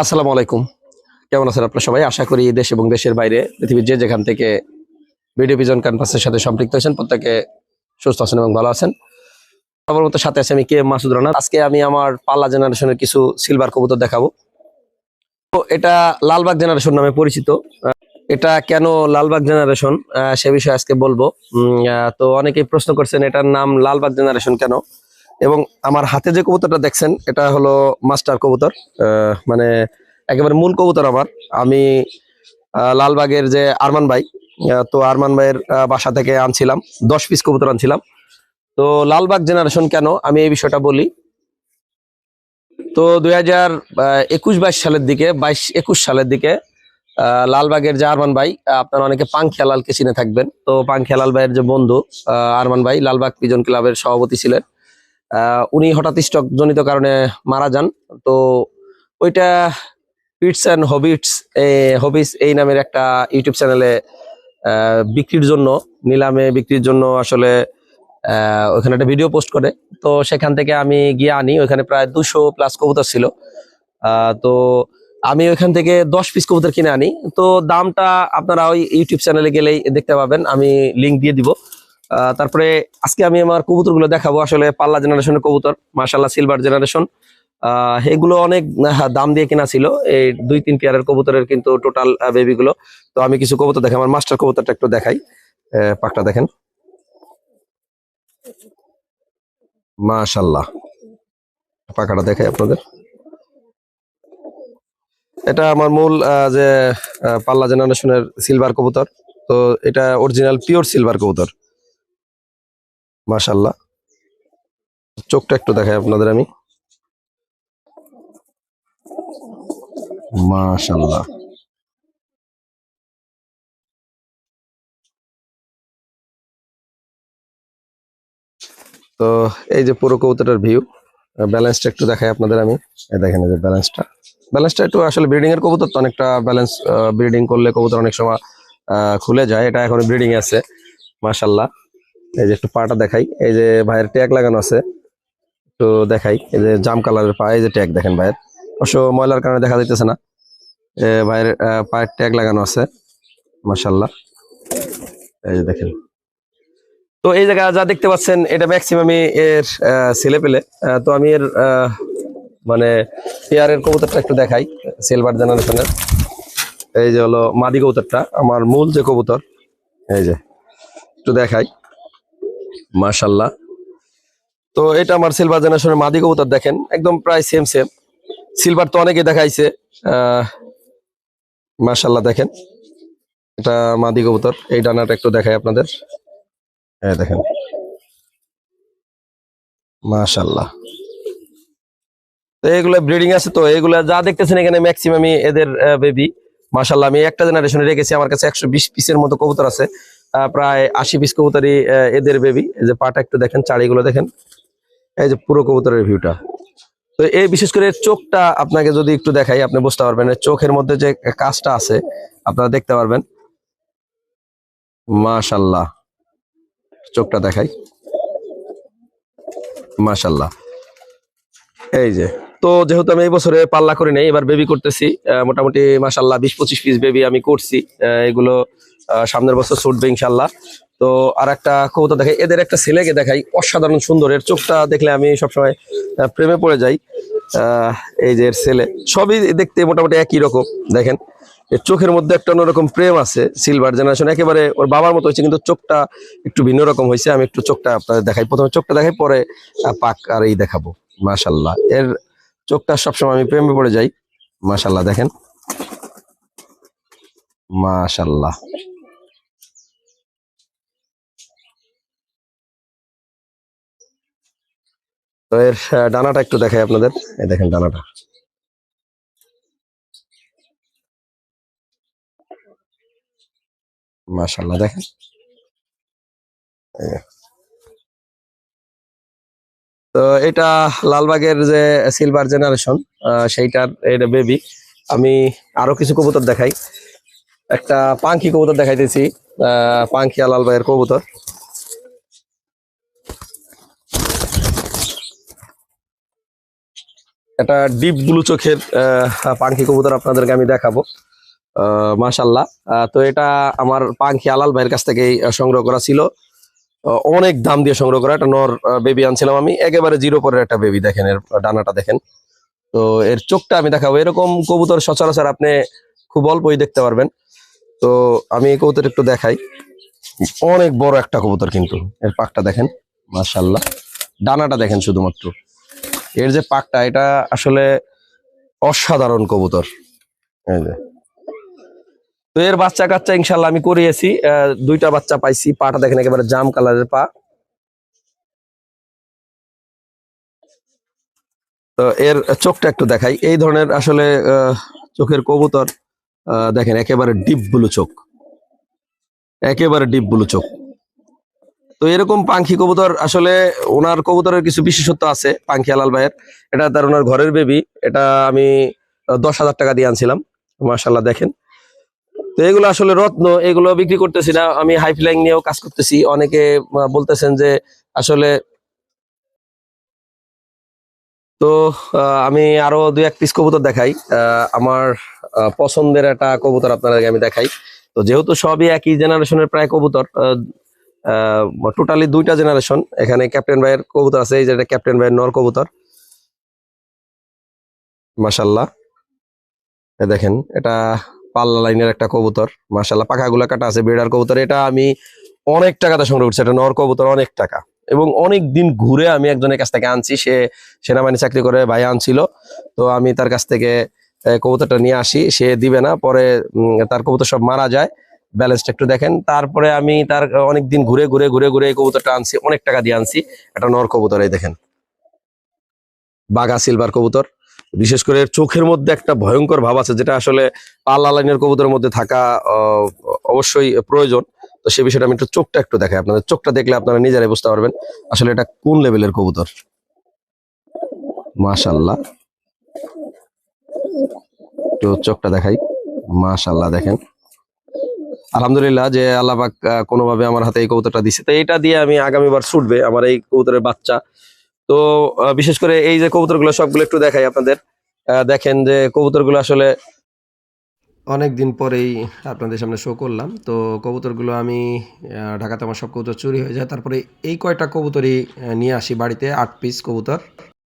আসসালামু আলাইকুম। কেমন আছেন আপনার সবাই? আশা করি দেশ এবং দেশের বাইরে, পৃথিবীর যে যেখান থেকে ভিডিও ভিজন ক্যানভাসের সাথে সম্পৃক্ত হয়েছেন, প্রত্যেকে সুস্থ আছেন এবং ভালো আছেন। সবার মতো সাথে আছে আমি কে মাসুদ রানা। আজকে আমি আমার পাল্লা জেনারেশনের কিছু সিলভার কবুতর দেখাবো। তো এটা লালবাগ জেনারেশন নামে পরিচিত। এটা কেন লালবাগ জেনারেশন সে বিষয়ে আজকে বলব। তো অনেকেই প্রশ্ন করছেন, এটার নাম লালবাগ জেনারেশন কেন? এবং আমার হাতে যে কবুতরটা দেখছেন, এটা হলো মাস্টার কবুতর। মানে একেবারে মূল কবুতর আমার। আমি লালবাগের যে আরমান ভাই তো আরমান ভাইয়ের বাসা থেকে আনছিলাম, দশ পিস কবুতর আনছিলাম। তো লালবাগ জেনারেশন কেন? আমি এই বিষয়টা বলি। তো দুই হাজার একুশ বাইশ সালের দিকে, বাইশ একুশ সালের দিকে লালবাগের যে আরমান ভাই আপনারা অনেকে পাংখিয়া লালকে চিনে থাকবেন। তো পাংখিয়া লাল ভাইয়ের যে বন্ধু আরমান ভাই, লালবাগ পিজন ক্লাবের সভাপতি ছিলেন। উনি হঠাৎ স্টক জনিত কারণে মারা যান। তো ওইটা পিটস অ্যান্ড হবিটস হবিস এই নামের একটা ইউটিউব চ্যানেলে বিক্রির জন্য, নিলামে বিক্রির জন্য আসলে ওখানে একটা ভিডিও পোস্ট করে। তো সেখান থেকে আমি গিয়ে আনি, ওখানে প্রায় দুশো প্লাস কবুতর ছিল। তো আমি ওইখান থেকে দশ পিস কবুতর কিনে আনি। তো দামটা আপনারা ওই ইউটিউব চ্যানেলে গেলেই দেখতে পাবেন, আমি লিঙ্ক দিয়ে দিব। তারপরে আজকে আমি আমার কবুতরগুলো দেখাবো। আসলে পাল্লা জেনারেশনের কবুতর মার্শাল্লাহ সিলভার জেনারেশন আহ, এগুলো অনেক দাম দিয়ে কেনা ছিল। এই দুই, তিন পেয়ারের কবুতরের কিন্তু টোটাল বেবি গুলো তো আমি কিছু কবুতর দেখাই, আমার মাস্টার কবুতরটা একটু দেখাই। পাকটা দেখেন। মাশাল্লাহ পাকাটা দেখাই আপনাদের। এটা আমার মূল যে পাল্লা জেনারেশনের সিলভার কবুতর। তো এটা অরিজিনাল পিওর সিলভার কবুতর। মাশাল্লাহ চোখটা একটু দেখাই আপনাদের আমি। মাশাল্লাহ তো এই যে পুরো কবুতরের ভিউ ব্যালেন্সটা একটু দেখাই আপনাদের আমি। দেখেন যে ব্যালেন্সটা ব্যালেন্সটা একটু আসলে ব্রিডিং এর কবুতর তো অনেকটা ব্যালেন্স ব্রিডিং করলে কবুতর অনেক সময় খুলে যায়। এটা এখন ব্রিডিং আছে মাশাল্লাহ এই যে একটু পাটা দেখাই, এই যে ভাইয়ের ট্যাগ লাগানো আছে একটু দেখাই, এই যে জাম কালারের পা, এই যে ট্যাগ দেখেন ভাইয়ের। অবশ্য ময়লার কারণে দেখা যাইতেছে না। ভাইয়ের পায়ের ট্যাগ লাগানো আছে মাশাল্লাহ এই যে দেখেন। তো এই জায়গা যা দেখতে পাচ্ছেন, এটা ম্যাক্সিমামই এর ছেলে পেলে। তো আমি এর মানে পেয়ারের কবুতরটা একটু দেখাই সিলভার জেনারেশনের এই যে হলো মাদি কবুতরটা, আমার মূল যে কবুতর, এই যে, একটু দেখাই। মাশাল্লাহ তো এটা আমার সিলভার জেনারেশনের মাদি কবুতর দেখেন একদম প্রায় সেম সেম সিলভার তো অনেকে দেখাইছে মাশাল্লাহ দেখেন। এটা মাদি কবুতর এই ডানাটা একটু দেখাই আপনাদের। হ্যাঁ দেখেন। মাশাল্লাহ তো এগুলো ব্রিডিং আছে তো এগুলা যা দেখতেছেন এখানে ম্যাক্সিমামই এদের বেবি মাশাল্লাহ আমি একটা জেনারেশনে রেখেছি আমার কাছে একশো বিশ পিসের মতো কবুতর আছে। প্রায় আশি পিস কবুতরই আহ, এদের বেবি যে পাটা একটু দেখেন চারিগুলো দেখেন। এই যে পুরো কবুতরের ভিউটা তো এই বিশেষ করে চোখটা আপনাকে যদি একটু দেখাই আপনি বুঝতে পারবেন চোখের মধ্যে যে কাজটা আছে আপনারা দেখতে পারবেন। মাশাল্লাহ। চোখটা দেখাই। মাশাল্লাহ। এই যে তো যেহেতু আমি এই বছরে পাল্লা করে নেই এবার বেবি করতেছি মোটামুটি মাশাল্লাহ বিশ পঁচিশ পিস বেবি আমি করছি এগুলো সামনের বছর ছুটবে ইনশাল্লাহ তো আর একটা কবুতর দেখাই। এদের একটা ছেলেকে দেখাই। অসাধারণ সুন্দর। এর চোখটা দেখলে আমি সবসময় প্রেমে পড়ে যাই। এই যে এর ছেলে, সবই দেখতে মোটামুটি একই রকম। দেখেন, এর চোখের মধ্যে একটা অন্যরকম প্রেম আছে সিলভার জেনারেশন একেবারে ওর বাবার মতো হয়েছে, কিন্তু চোখটা একটু ভিন্ন রকম হয়েছে। আমি একটু চোখটা আপনাদের দেখাই। প্রথমে চোখটা দেখাই, পরে পাক আর এই দেখাবো। মাশাল্লাহ এর চোখটা সবসময় আমি প্রেমে পড়ে যাই। মাশাল্লাহ দেখেন। মাশাল্লাহ তো এর ডানাটা একটু দেখাই আপনাদের। এই দেখেন ডানাটা। মাশাল্লাহ দেখেন। তো এটা লালবাগের যে সিলভার জেনারেশন সেইটার এটা বেবি। আমি আরও কিছু কবুতর দেখাই। একটা পাঙ্কি কবুতর দেখাইতেছি আহ, পাঙ্খিয়া লালবাগের কবুতর। এটা ডিপ ব্লু চোখের পাঙ্খি কবুতর আপনাদেরকে আমি দেখাবো। মাশাল্লাহ তো এটা আমার পাঙ্খি আলাল ভাইয়ের কাছ থেকেই সংগ্রহ করা ছিল। অনেক দাম দিয়ে সংগ্রহ করা। একটা নর বেবি আনছিলাম আমি। একেবারে জিরো পরের একটা বেবি দেখেন, এর ডানাটা দেখেন। তো এর চোখটা আমি দেখাবো। এরকম কবুতর সচরাচর আপনি খুব অল্পই দেখতে পারবেন। তো আমি এই কবুতর একটু দেখাই। অনেক বড় একটা কবুতর কিন্তু। এর পাকটা দেখেন মাশাল্লাহ ডানাটা দেখেন শুধুমাত্র। এর যে পাকটা, এটা আসলে অসাধারণ কবুতর। তো এর বাচ্চা কাচ্চা ইনশাল্লাহ আমি করিয়েছি। দুইটা বাচ্চা পাইছি, পাটা দেখেন একেবারে জাম কালারের পা। তো এর চোখটা একটু দেখাই। এই ধরনের আসলে চোখের কবুতর দেখেন একেবারে ডিপ ব্লু চোখ। একেবারে ডিপ ব্লু চোখ। তো এরকম পাখি কবুতর আসলে ওনার কবুতরের কিছু বিশেষত্ব আছে পাখি আলাল ভাইয়ের। এটা তার ওনার ঘরের বেবি এটা আমি দশ হাজার টাকা দিয়ে আনছিলাম। মার্শাল্লাহ দেখেন। তো এগুলো আসলে রত্ন, এগুলো বিক্রি করতেছি না। আমি হাই ফ্লাইং নিয়েও কাজ করতেছি। অনেকে বলতেছেন যে আসলে তো আমি আরও দুই এক পিস কবুতর দেখাই। আমার পছন্দের একটা কবুতর আপনাদেরকে আমি দেখাই। তো যেহেতু সবই একই জেনারেশনের প্রায় কবুতর টোটালি দুইটা জেনারেশন এখানে ক্যাপ্টেন ভাইয়ের কবুতর আছে, এই যে এটা ক্যাপ্টেন ভাইয়ের নর কবুতর। মাসাল্লাহ দেখেন, এটা পাল্লা লাইনের একটা কবুতর। মাসাল্লাহ পাখাগুলো কাটা আছে, বেড়ার কবুতর। এটা আমি অনেক টাকাতে সংগ্রহ করছি, এটা নর কবুতর অনেক টাকা। এবং অনেক দিন ঘুরে আমি একজনের কাছ থেকে আনছি, সে সেনাবাহিনী চাকরি করে ভাই আনছিল। তো আমি তার কাছ থেকে কবুতরটা নিয়ে আসি, সে দিবে না, পরে তার কবুতর সব মারা যায়। ব্যালেন্সটা একটু দেখেন। তারপরে আমি তার অনেক দিন ঘুরে ঘুরে ঘুরে ঘুরে এই কবুতরটা আনছি, অনেক টাকা দিয়ে আনছি। এটা নর কবুতর, এই দেখেন। বাঘা সিলভার কবুতর। বিশেষ করে চোখের মধ্যে একটা ভয়ঙ্কর ভাব আছে, যেটা আসলে পাল্লা লাইনের কবুতরের মধ্যে থাকা অবশ্যই প্রয়োজন। তো সে বিষয়টা আমি একটু চোখটা একটু দেখাই। আপনাদের চোখটা দেখলে আপনারা নিজেরাই বুঝতে পারবেন আসলে এটা কোন লেভেলের কবুতর। মাশাল্লাহ তো চোখটা দেখাই। মাশাল্লাহ দেখেন। আলহামদুলিল্লাহ যে আল্লাহ পাক আহ, কোনোভাবে আমার হাতে এই কবুতরটা দিছে। তো এটা দিয়ে আমি আগামীবার ছুটবে আমার এই কবুতরের বাচ্চা। তো বিশেষ করে এই যে কবুতরগুলো সবগুলো একটু দেখাই আপনাদের। দেখেন যে কবুতরগুলো আসলে অনেক দিন পরেই আপনাদের সামনে শো করলাম। তো কবুতরগুলো আমি ঢাকাতে আমার সব কবুতর চুরি হয়ে যায়। তারপরে এই কয়টা কবুতরই নিয়ে আসি বাড়িতে আট পিস কবুতর।